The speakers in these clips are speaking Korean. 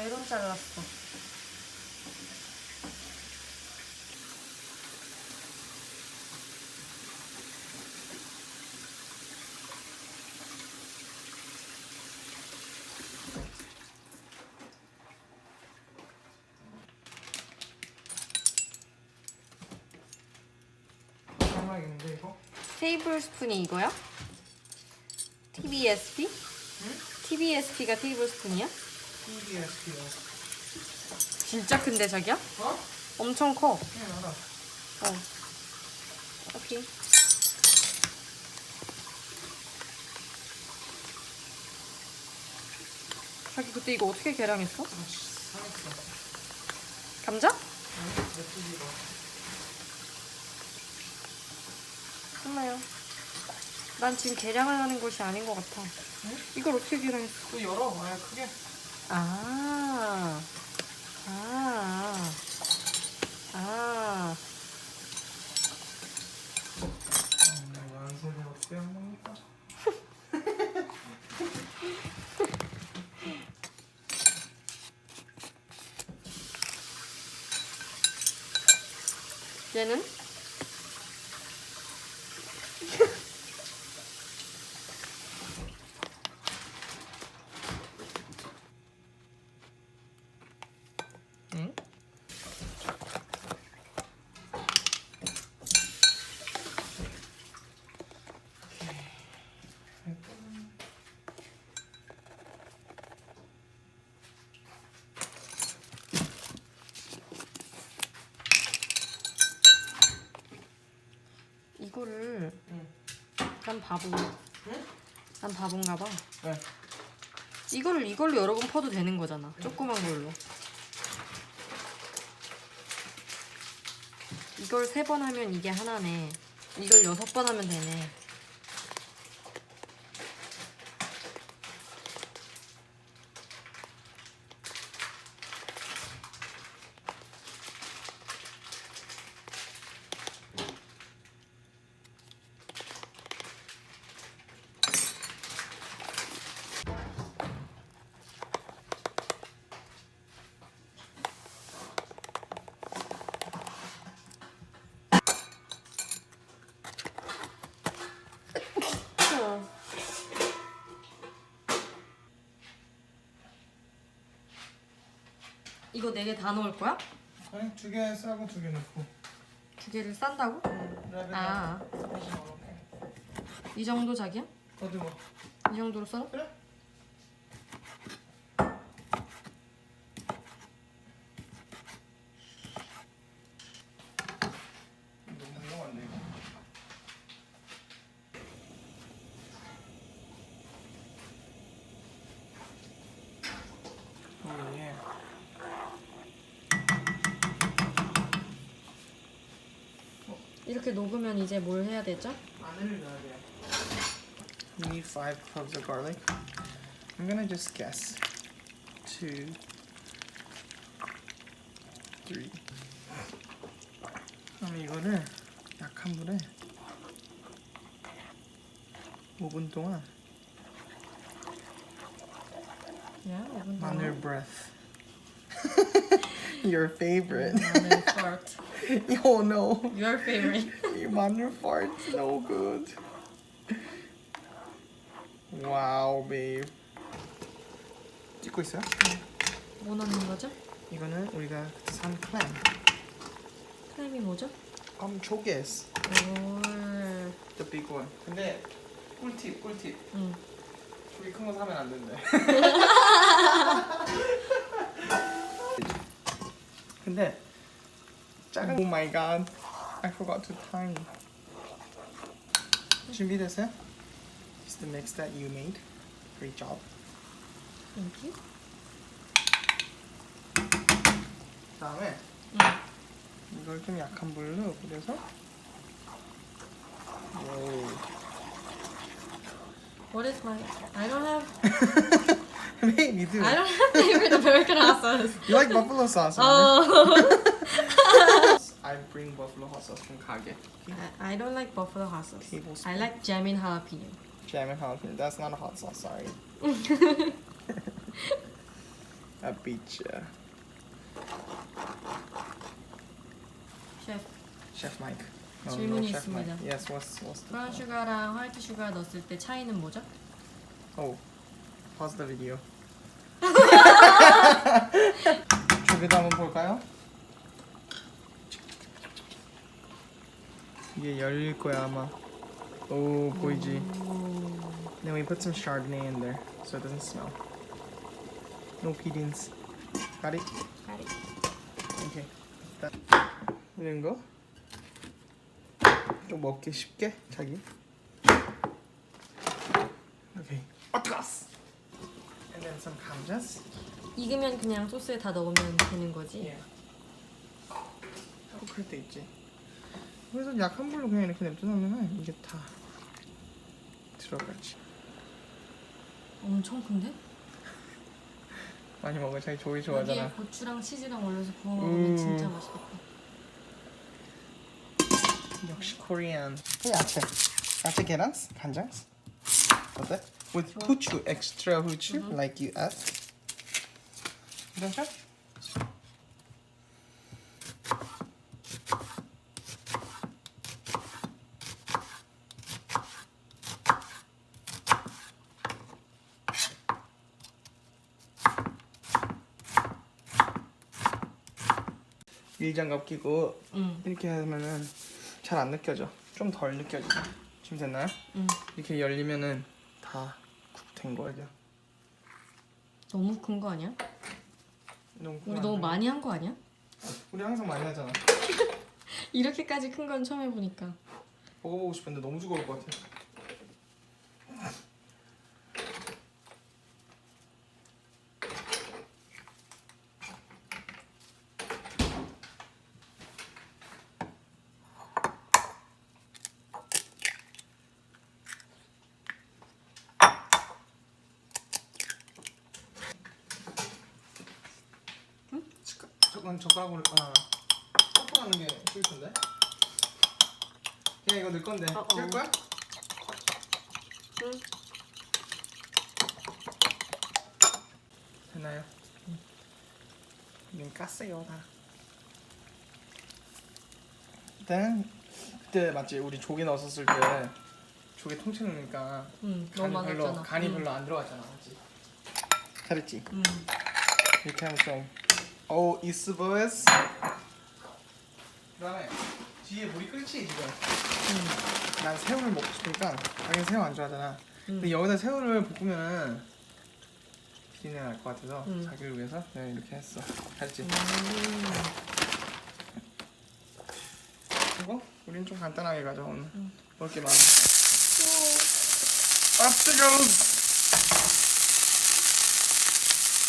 메론 잘랐어. 이거? 테이블 스푼이 이거야? TBSP? TBSP가 테이블 스푼이야? TBSP요. 진짜 큰데 자기야? 어? 엄청 커. 네 알아. 어. 오케이. 자기 그때 이거 어떻게 계량했어? 아씨 상했어. 감자? 아니. 몰라요. 난 지금 계량을 하는 것이 아닌 것 같아. 응? 이걸 어떻게 계량했어? 또 열어. 아 크게. 아. 아. 아. 얘는? 응? 이거를 응. 난 바보. 응? 난 바본가 봐. 네. 이거를 이걸로 여러 번 퍼도 되는 거잖아. 조그만 걸로. 이걸 세 번 하면 이게 하나네. 이걸 여섯 번 하면 되네. 이거 네 개 다 넣을 거야? 아니 두 개 싸고 두 개 넣고. 두 개를 싼다고? 랩에다 아, 다시. 이 정도 자기야? 어디 뭐? 이 정도로 썰어? 그래? 너무 훌륭한데 이거. 오 예. 이렇게 녹으면 이제 뭘 해야 되죠? 마늘을 넣어야 돼요. You need five cloves of garlic. I'm gonna just guess. Two, three. 그럼 이거를 약한 불에 5분 동안 야, 이건 마늘 breath. Your favorite. 마늘 fart. oh no. Your favorite. Your 마늘 fart's no good. Wow, babe. 찍고 있어요? 뭐 넣는 거죠? 이거는 우리가 그때 산 클램. 크림이 뭐죠? Um, 조개스. 올. The big one. 근데 꿀팁, 꿀팁. 응. 조개 큰거 사면 안 된대. 근데 작은 Oh my god. I forgot to time. 준비됐어요? It's the mix that you made. Great job. Thank you. 그다음에 응. 이걸 좀 약한 불로 그래서 오. What is my? I don't have. Maybe you do. I don't have favorite American hot sauce. You like buffalo sauce, remember? Oh. I bring buffalo hot sauce from 가게. I, I don't like buffalo hot sauce. Tablespoon. I like jamming jalapeno. Jam and jalapeno. That's not a hot sauce, sorry. A beach. uh, 셰프 Chef Mike. 질문이 Chef Mike. 있습니다. Yes, what's what's the 브라운 슈가랑 화이트 슈가 넣었을 때 차이는 뭐죠? Oh, pause the video. 조개도 한번 볼까요? 이게 열릴 거야 아마. 오 보이지? Then we put some Chardonnay in there so it doesn't smell. No peatings. Got it? 가리. Okay. That. 이런 거? 좀 먹기 쉽게 자기. Okay. 어떡하스? And then some 감자스. 익으면 그냥 소스에 다 넣으면 되는 거지. 예. 하고 그럴 때 있지. 그래서 약한 불로 그냥 이렇게 냅두면 이게 다 들어가지. 엄청 큰데? 많이 먹어. 자기 조이 여기에 좋아하잖아. 고추랑 치즈랑 올려서 구워 먹으면 음. 진짜 맛있겠다. 역시 코리안. 야채. 야채 계란? 간장? 어때? With 후추, extra 후추, like you asked. 괜찮죠? 일장갑 끼고 응. 이렇게 하면은 잘 안 느껴져. 좀 덜 느껴지죠. 지금 됐나요? 응. 이렇게 열리면은 다 쿡 된 거죠. 너무 큰 거 아니야? 너무 우리 안 너무 돼. 많이 한 거 아니야? 우리 항상 많이 하잖아. 이렇게까지 큰 건 처음 해보니까. 먹어보고 싶은데 너무 죽어올 것 같아. 저건 젓가락으로 아 뽀뽀하는 게 쉬울 텐데. 그냥 이거 넣을 건데 어, 어. 찍을 거야? 응. 됐나요? 님 깠어요 다. 일단 그때 맞지 우리 조개 넣었을 때 조개 통째 넣으니까 응. 간이 너무 별로 많았잖아. 간이 응. 별로 안 들어갔잖아, 맞지? 잘했지. 응. 이렇게 하면 좀 오, 이스버스. 그다음에 뒤에 물이 끓지 지금. 응. 난 새우를 먹고 싶으니까 자기는 새우 안 좋아하잖아. 응. 근데 여기다 새우를 볶으면은 비린내 날 것 같아서 음. 자기를 위해서 내가 이렇게 했어. 잘했지? 음. 그리고 우린 좀 간단하게. 음. 먹을 게 많아. 아 뜨거워.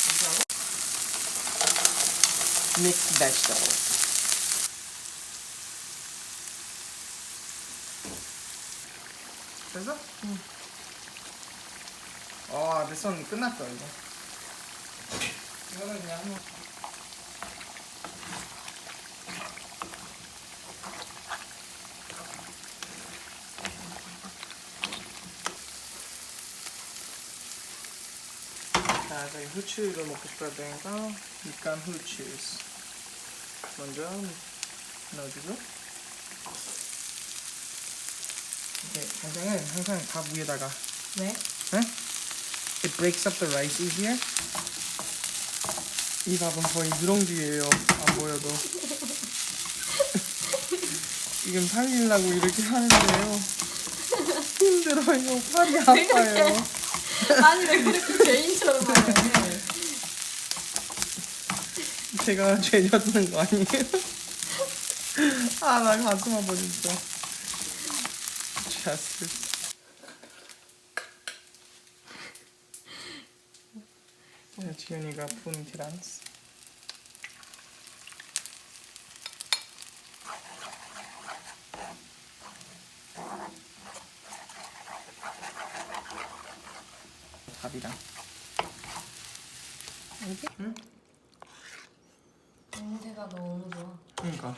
이렇게 하고 mixed vegetables. 됐어? 응. 아, 내손 끝났어 이거. 이거는 그냥 저기 후추를 먹고 싶어야 되니까 밑간 후추 먼저 넣어주고 이렇게 간장은 항상 밥 위에다가 왜? 네? It breaks up the rice easier. 이 밥은 거의 누룽지예요. 안 보여도. 지금 살리려고 이렇게 하는데요. 힘들어요. 팔이 아파요. 아니 왜 그렇게 개인처럼 말해? 제가 죄 졌는 거 아니에요? 아, 나 가슴 아파 진짜. 자스. 자, 지윤이가 푼 티란스. 밥이랑. 여기? 응? 냄새가 너무 좋아. 그러니까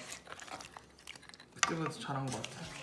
더 잘한 것 같아.